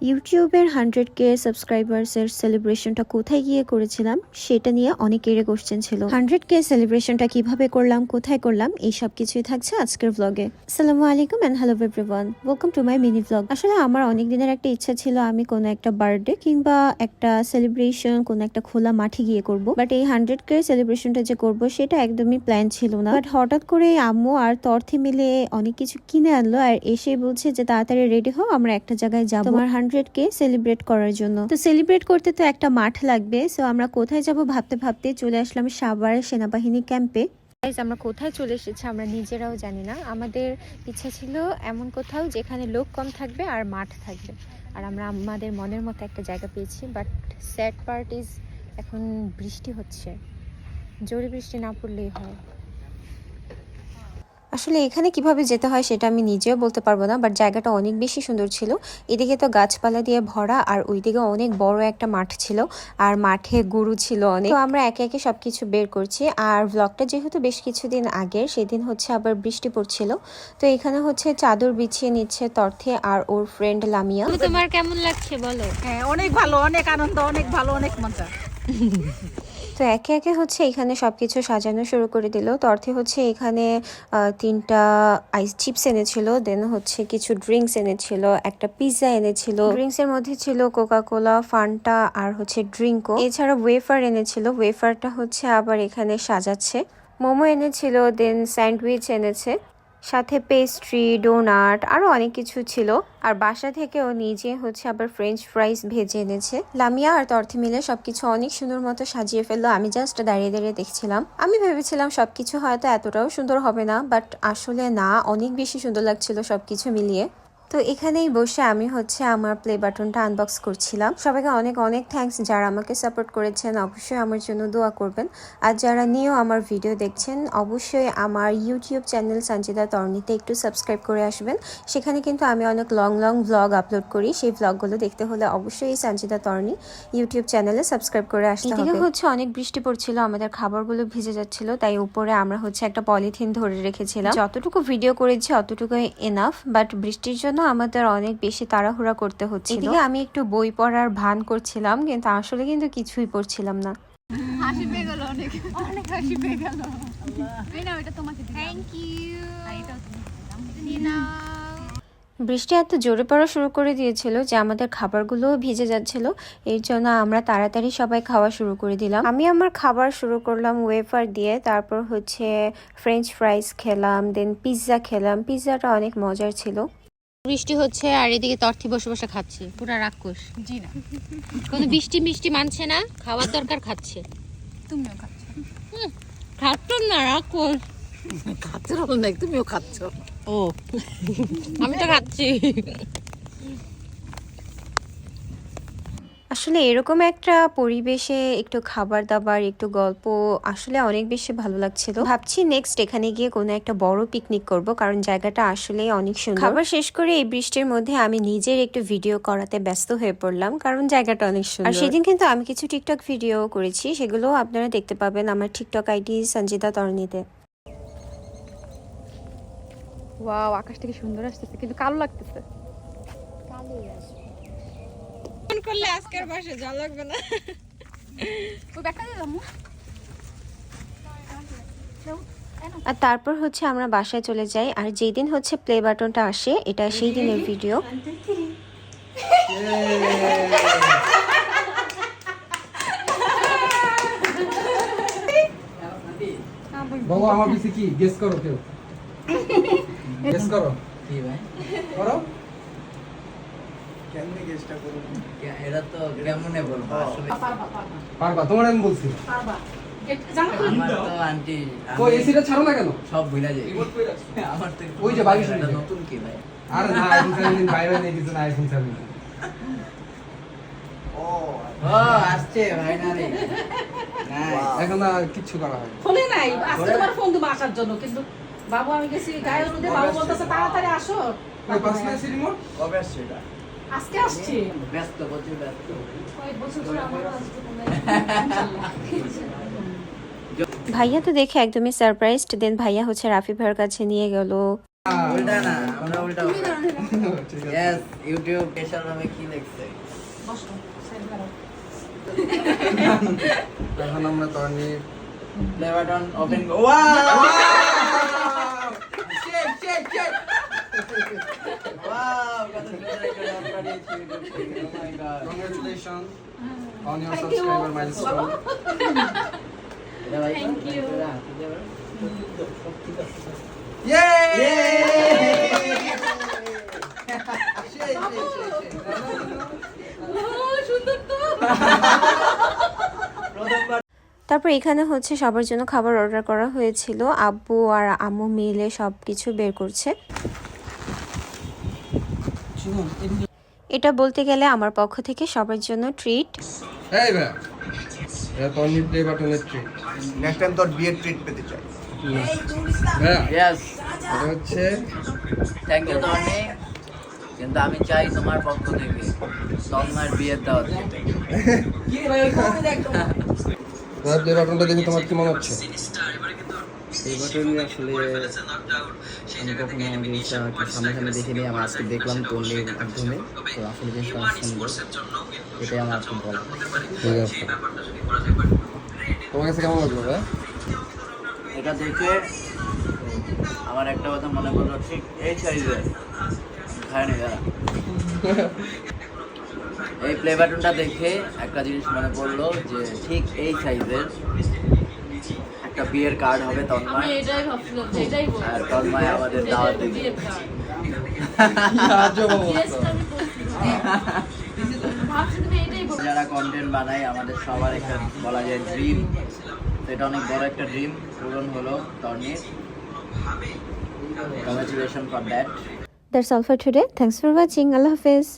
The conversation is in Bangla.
ইউটিউবের হান্ড্রেড কে সাবস্ক্রাইবার্সের সেলিব্রেশনটা কোথায় গিয়ে করেছিলাম, সেটা নিয়ে অনেকেরই কোশ্চেন ছিল। হান্ড্রেড কে সেলিব্রেশনটা কীভাবে করলাম, কোথায় করলাম, এই সব কিছুই থাকছে আজকের ব্লগে সালামু আলাইকুম and hello everyone welcome to my mini blog আসলে আমার অনেক দিনের একটা ইচ্ছা ছিল আমি কোনো একটা বার্থডে কিংবা একটা সেলিব্রেশন কোনো একটা খোলা মাঠে গিয়ে করব। বাট এই হান্ড্রেড কে সেলিব্রেশনটা যে করব, সেটা একদমই প্ল্যান ছিল না। বাট হঠাৎ করে আম্মু আর তর্থি মিলে অনেক কিছু কিনে আনলো আর এসে বলছে যে, তাড়াতাড়ি রেডি হও, আমরা একটা জায়গায় যাব। তোমার হান্ড্রেড কে সেলিব্রেট করার জন্য। তো সেলিব্রেট করতে তো একটা মাঠ লাগবে সো আমরা কোথায় যাব ভাবতে ভাবতে চলে আসলাম সাভার সেনাবাহিনী ক্যাম্পে আমরা কোথায় চলে এসেছি আমরা নিজেরাও জানি না। আমাদের ইচ্ছা ছিল এমন কোথাও যেখানে লোক কম থাকবে আর মাঠ থাকবে। আর আমরা আমাদের মনের মতো একটা জায়গা পেয়েছি বাট স্যাড পার্ট ইজ এখন বৃষ্টি হচ্ছে। জোরে বৃষ্টি না পড়লেই হয়। আসলে এখানে কীভাবে যেতে হয় সেটা আমি নিজেও বলতে পারব না বাট জায়গাটা অনেক বেশি সুন্দর ছিল। এদিকে তো গাছপালা দিয়ে ভরা আর ওইদিকে অনেক বড় একটা মাঠ ছিল আর মাঠে গরু ছিল অনেক। তো আমরা একে একে সবকিছু বের করছি আর ব্লগটা যেহেতু বেশ কিছুদিন আগের সেদিন হচ্ছে আবার বৃষ্টি পড়ছিল। তো এখানে হচ্ছে চাদর বিছিয়ে নিচ্ছে তর্থে আর ওর ফ্রেন্ড লামিয়া। তোমার কেমন লাগছে বলো? হ্যাঁ অনেক ভালো অনেক আনন্দ অনেক ভালো অনেক মজা। তো একে একে হচ্ছে এখানে সব কিছু সাজানো শুরু করে দিল। তো অর্থে হচ্ছে এখানে তিনটা আইস চিপস এনেছিল দেন হচ্ছে কিছু ড্রিঙ্কস এনেছিল, একটা পিৎজা এনেছিল। ড্রিঙ্কস এর মধ্যে ছিল কোকা কোলা ফান্টা আর হচ্ছে ড্রিঙ্কও এছাড়া ওয়েফার এনেছিল। ওয়েফারটা হচ্ছে আবার এখানে সাজাচ্ছে। মোমো এনেছিল দেন স্যান্ডউইচ এনেছে। সাথে পেস্ট্রি ডোনাট আরও অনেক কিছু ছিল। আর বাসা থেকেও নিজে হচ্ছে আবার ফ্রেঞ্চ ফ্রাইস ভেজে এনেছে। লামিয়া আর তর্থে মিলে সবকিছু অনেক সুন্দর মতো সাজিয়ে ফেলল। আমি জাস্ট দাঁড়িয়ে দাঁড়িয়ে দেখছিলাম। আমি ভেবেছিলাম সবকিছু হয়তো এতটাও সুন্দর হবে না বাট আসলে না, অনেক বেশি সুন্দর লাগছিল সবকিছু মিলিয়ে। তো এখানেই বসে আমি হচ্ছে আমার প্লে বাটনটা আনবক্স করছিলাম। সবাইকে অনেক অনেক থ্যাঙ্কস যারা আমাকে সাপোর্ট করেছেন অবশ্যই আমার জন্য দোয়া করবেন। আর যারা নিয়েও আমার ভিডিও দেখছেন অবশ্যই আমার ইউটিউব চ্যানেল সঞ্চিতা তরণীতে একটু সাবস্ক্রাইব করে আসবেন। সেখানে কিন্তু আমি অনেক লং লং ভ্লগ আপলোড করি। সেই ভ্লগগুলো দেখতে হলে অবশ্যই এই সঞ্চিতা তর্নি ইউটিউব চ্যানেলে সাবস্ক্রাইব করে আসতে হবে। হচ্ছে অনেক বৃষ্টি পড়ছিল আমাদের খাবারগুলো ভিজে যাচ্ছিল তাই উপরে আমরা হচ্ছে একটা পলিথিন ধরে রেখেছিলাম। যতটুকু ভিডিও করেছি অতটুকু এনাফ বাট বৃষ্টির জন্য আমাদের অনেক বেশি তাড়াহুড়া করতে হচ্ছে এদিকে আমি একটু বই পড়ার ভান করছিলাম কিন্তু আসলে কিন্তু কিছুই পড়ছিলাম না। হাসি পেয়ে গেল অনেক। অনেক হাসি পেয়ে গেল। এটা তোমাকে থ্যাংক ইউ এটাও তুমি বৃষ্টি এত জোরে পড়া শুরু করে দিয়েছিল যে আমাদের খাবারগুলোও ভিজে যাচ্ছিল। এর জন্য আমরা তাড়াতাড়ি সবাই খাওয়া শুরু করে দিলাম। আমি আমার খাবার শুরু করলাম ওয়েফার দিয়ে তারপর হচ্ছে ফ্রেঞ্চ ফ্রাইস খেলাম দেন পিৎজা খেলাম। পিৎজাটা অনেক মজার ছিল। বৃষ্টি হচ্ছে আর এদিকে তর্থি বসে বসে খাচ্ছে। পুরা রাক্ষস। জি না। কোনো বৃষ্টি মিষ্টি মানছে না খাওয়ার দরকার খাচ্ছে। তুমিও খাচ্ছ। খাচ্ছ না রাক্ষস। খাচ্ছ না তুমিও খাচ্ছ। ও আমি তো খাচ্ছি। আসলে এরকম একটা পরিবেশে একটু খাবার দাবার একটু গল্প আসলে অনেক বেশি ভালো লাগছিল। ভাবছি নেক্সট এখানে গিয়ে কোনো একটা বড় পিকনিক করব কারণ জায়গাটা আসলে অনেক সুন্দর। খাবার শেষ করে এই বৃষ্টির মধ্যে আমি নিজের একটু ভিডিও করাতে ব্যস্ত হয়ে পড়লাম কারণ জায়গাটা অনেক সুন্দর। আর সেদিন কিন্তু আমি কিছু টিকটক ভিডিও করেছি সেগুলো আপনারা দেখতে পাবেন আমার টিকটক আইডি সঞ্জিতা তরণীতে। ওয়াও আকাশ থেকে সুন্দর আসতেছে কিন্তু কালো লাগতেছে। করলে আজকের বাসে যা লাগবে না। ওই ব্যাগটা দাও আর তারপর হচ্ছে আমরা বাসায় চলে যাই আর যেই দিন হচ্ছে প্লে বাটনটা আসে এটা সেই দিনের ভিডিও বাবু আমার পিছে কি? গেস করো কেউ। গেস করো। কি ভাই? করো। কেমনি চেষ্টা করুন কে- এরা তো কেমনে বলব আসলে পারবা তোমার আমি বলছি। আমার তো আন্টি কই এসিটা ছাড়ো না কেন? সব ভুলে যাই। আমার তো ওই যে বাড়ির নতুন কি ভাই? আর না আইফোন সেভেন্টিন বাইরে নিয়ে কিছু না আইফোন সেভেন্টিন ও ও আসছে ফাইনালি এখন আর কিচ্ছু করা হয় ফোনে নাই। আজকে তোমার ফোন দেবো আসার জন্য কিন্তু বাবু আমি গেছি গায়ে হলুদে বাবু বলতেছে তাড়াতাড়ি আসো। কবে আসছে এটা। আজকে আসছি? ব্যস্ত প্রচুর ব্যস্ত। কয়েক বছর ধরে আমারও আসতে ভাইয়া তো দেখে একদমই সারপ্রাইজড দেন ভাইয়া হচ্ছে রাফি ভাইয়ের কাছে নিয়ে গেল। উল্টা না আমরা উল্টা ঠিক আছে ইয়েস ইউটিউব স্পেশাল ভাবে কি লিখছে? এখন আমরা open wow shake shake shake YouTube থেকে ও my god congratulation on your subscriber milestone এটা ভাই Thank you. ইয়ে তো প্রথমবার তারপর এখানে হচ্ছে সবার জন্য খাবার অর্ডার করা হয়েছিল। আব্বু আর আম্মু মিলে সব কিছু বের করছে। এটা বলতে গেলে আমার পক্ষ থেকে সবার জন্য ট্রিট এই ভাই এটা তর্নি প্লে বাটনের ট্রিট নেক্সট টাইম তোর বিয়ের ট্রিট পেতে চাই। এটা হচ্ছে থ্যাংক ইউ তোমাকে কিন্তু আমি চাই তোমার পক্ষ থেকে তন্ময়ের বিয়ের দাওয়াত। দিতে কি ভাই কমে দেখো ভাইয়া প্লে বাটনটা দেখে তোমার কি মনে হচ্ছে? এই ঘটনা আসলে আমি কখনো দেখিনি, আমি আজকে দেখলাম মাধ্যমে। তো আসলে সুন্দর এটাই আমার তোমার কাছে কেমন লাগল এটা দেখে আমার একটা কথা মনে পড়ল, ঠিক এই সাইজের খায়নি যারা। এই প্লে বাটনটা দেখে একটা জিনিস মনে পড়ল যে ঠিক এই সাইজের একটা বিয়ের কার্ড হবে তন্ময়। আর তন্ময় আমাদের দাওয়াত দেবে। যারা কন্টেন্ট বানায় আমাদের সবার একটা বলা যায় ড্রিম এটা অনেক বড় একটা ড্রিম পূরণ হলো তর্নির congratulation for that that's all for today thanks for watching আল্লাহ হাফেজ।